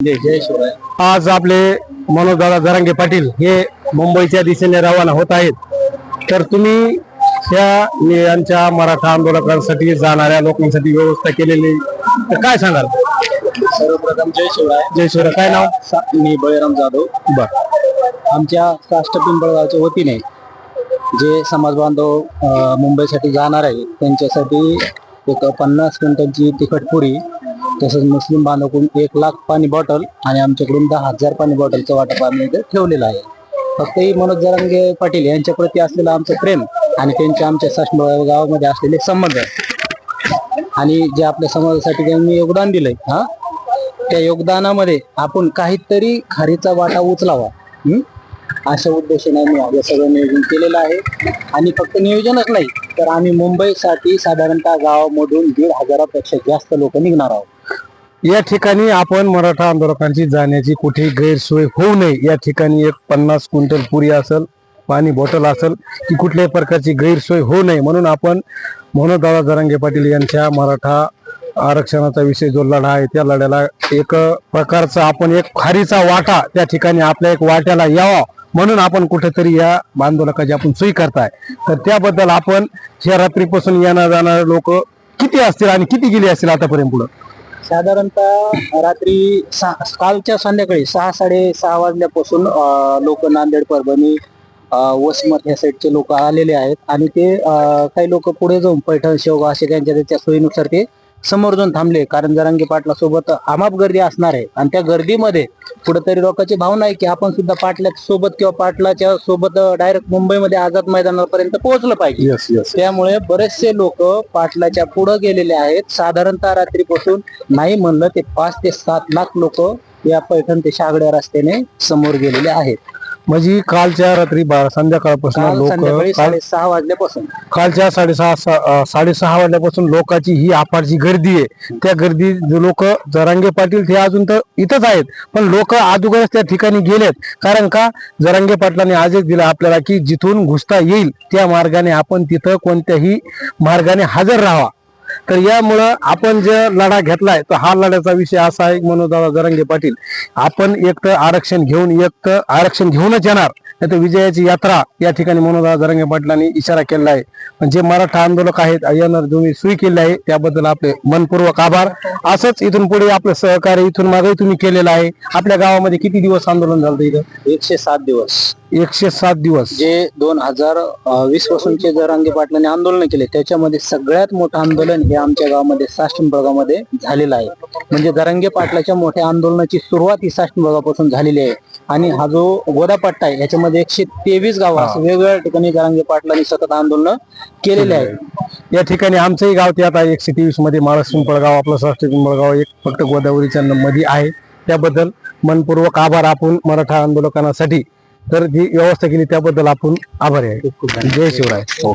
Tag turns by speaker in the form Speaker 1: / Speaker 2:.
Speaker 1: आज आपले मनोजदादा जरांगे पाटील हे मुंबईच्या दिशेने रवाना होत आहेत. तर तुम्ही ह्या यांच्या मराठा आंदोलकांसाठी जाणाऱ्या लोकांसाठी व्यवस्था केलेली तर काय सांगाल?
Speaker 2: सर्वप्रथम जय शिवराय.
Speaker 1: जय शिवराय. काय नाव?
Speaker 2: मी बळीराम जाधव.
Speaker 1: बर.
Speaker 2: आमच्या काष्ट पिंपळगावच्या वतीने जे समाज बांधव मुंबईसाठी जाणार आहेत त्यांच्यासाठी एक पन्नास क्विंटलची तिखट पुरी तसंच मुस्लिम बांधवाकडून एक लाख पाणी बॉटल आणि आमच्याकडून दहा हजार पाणी बॉटलचं वाटप आम्ही इथे ठेवलेलं आहे. फक्त ही मनोज जरांगे पाटील यांच्या प्रती असलेलं आमचं प्रेम आणि त्यांच्या आमच्या सासनगाव गावामध्ये असलेले संबंध आणि जे आपल्या समाजासाठी त्यांनी योगदान दिलंय हा? त्या योगदानामध्ये आपण काहीतरी खारीचा वाटा उचलावा अशा उद्देशाने आम्ही हे सगळं नियोजन केलेलं आहे. आणि फक्त नियोजनच नाही तर आम्ही मुंबईसाठी साधारणतः गावामधून दीड हजारापेक्षा जास्त लोक निघणार आहोत.
Speaker 1: या ठिकाणी आपण मराठा आंदोलकांची जाण्याची कुठेही गैरसोय होऊ नये. या ठिकाणी एक पन्नास क्विंटल पुरी असेल पाणी बॉटल असेल की कुठल्याही प्रकारची गैरसोय होऊ नये. म्हणून आपण मनोजदादा जरांगे पाटील यांच्या मराठा आरक्षणाचा विषय जो लढा आहे त्या लढ्याला एक प्रकारचा आपण एक खारीचा वाटा त्या ठिकाणी आपल्या एक वाट्याला यावा. म्हणून आपण कुठेतरी या आंदोलकाची आपण सोयी करताय. तर त्याबद्दल आपण ह्या रात्रीपासून येणार जाणारे लोक किती असतील आणि किती गेले असतील आतापर्यंत पुढं?
Speaker 2: साधारणतः रात्री सहा कालच्या संध्याकाळी सहा साडे सहा वाजल्यापासून लोक नांदेड परभणी वसमत ह्या साईडचे लोक आलेले आहेत. आणि ते अं, काही लोक पुढे जाऊन पैठण शेवगा असे त्यांच्या त्यांच्या सोयीनुसार ते समोर जाऊन थांबले. कारण जरांगे पाटला सोबत अमाप गर्दी असणार आहे. आणि त्या गर्दीमध्ये कुठेतरी लोकांची भावना आहे की आपण सुद्धा पाटल्या सोबत किंवा पाटलाच्या सोबत डायरेक्ट मुंबईमध्ये आझाद मैदानापर्यंत पोहोचलं पाहिजे.
Speaker 1: येस येस
Speaker 2: त्यामुळे बरेचसे लोक पाटलाच्या पुढे गेलेले आहेत. साधारणतः रात्रीपासून नाही म्हणलं ते पाच ते सात लाख लोक या पैठण ते शागड्या रस्त्याने समोर गेलेले आहेत.
Speaker 1: म्हणजे कालच्या रात्री बा- संध्याकाळपासून
Speaker 2: काल संध्याकाळी
Speaker 1: लोक काल
Speaker 2: साडेसहा वाजल्यापासून.
Speaker 1: कालच्या साडेसहा सा- अं, साडेसहा वाजल्यापासून लोकांची ही अफाटची गर्दी आहे. त्या गर्दी लोक जरांगे पाटील ते अजून तर इथंच आहेत. पण लोक अगोदरच त्या ठिकाणी गेलेत. कारण का? जरांगे पाटलांनी आजच दिला आपल्याला की जिथून घुसता येईल त्या मार्गाने आपण तिथं कोणत्याही मार्गाने हजर राहावा. तर यामुळं आपण जे लढा घेतलाय तर हा लढ्याचा विषय असा आहे मनोजदादा जरंगे पाटील. आपण एक तर आरक्षण घेऊन एक तर आरक्षण घेऊनच येणार नाही तर विजयाची यात्रा या ठिकाणी मनोदा जरंगे पाटलांनी इशारा केला आहे. जे मराठा आंदोलक आहेत येणार तुम्ही सुई केले आहे त्याबद्दल आपले मनपूर्वक आभार. असंच इथून पुढे आपलं सहकार्य इथून मागे तुम्ही केलेलं आहे. आपल्या गावामध्ये किती दिवस आंदोलन झालं इथं?
Speaker 2: एकशे सात दिवस.
Speaker 1: एकशे सात दिवस.
Speaker 2: जे दोन हजार वीस पासूनचे जरांगे पाटलांनी आंदोलन केले त्याच्यामध्ये सगळ्यात मोठं आंदोलन हे आमच्या गावामध्ये साष्टंबर्गामध्ये झालेलं आहे. म्हणजे जरांगे पाटलाच्या मोठ्या आंदोलनाची सुरुवात ही साष्टंबर्गापासून झालेली आहे. आणि हा जो गोदापट्टा आहे याच्यामध्ये एकशे तेवीस गाव असं वेगवेगळ्या ठिकाणी जरांगे पाटलांनी सतत आंदोलन केलेले आहे.
Speaker 1: या ठिकाणी आमचंही गाव ते आता एकशे तेवीसमध्ये महाराष्ट्र पिंपळगाव आपलं साष्ट्र पिंपळगाव एक फक्त गोदावरीच्या न- मध्ये आहे. त्याबद्दल मनपूर्वक आभार आपण मराठा आंदोलकांसाठी तर जी व्यवस्था केली त्याबद्दल आपण आभारी आहे. जय शिवराय. हो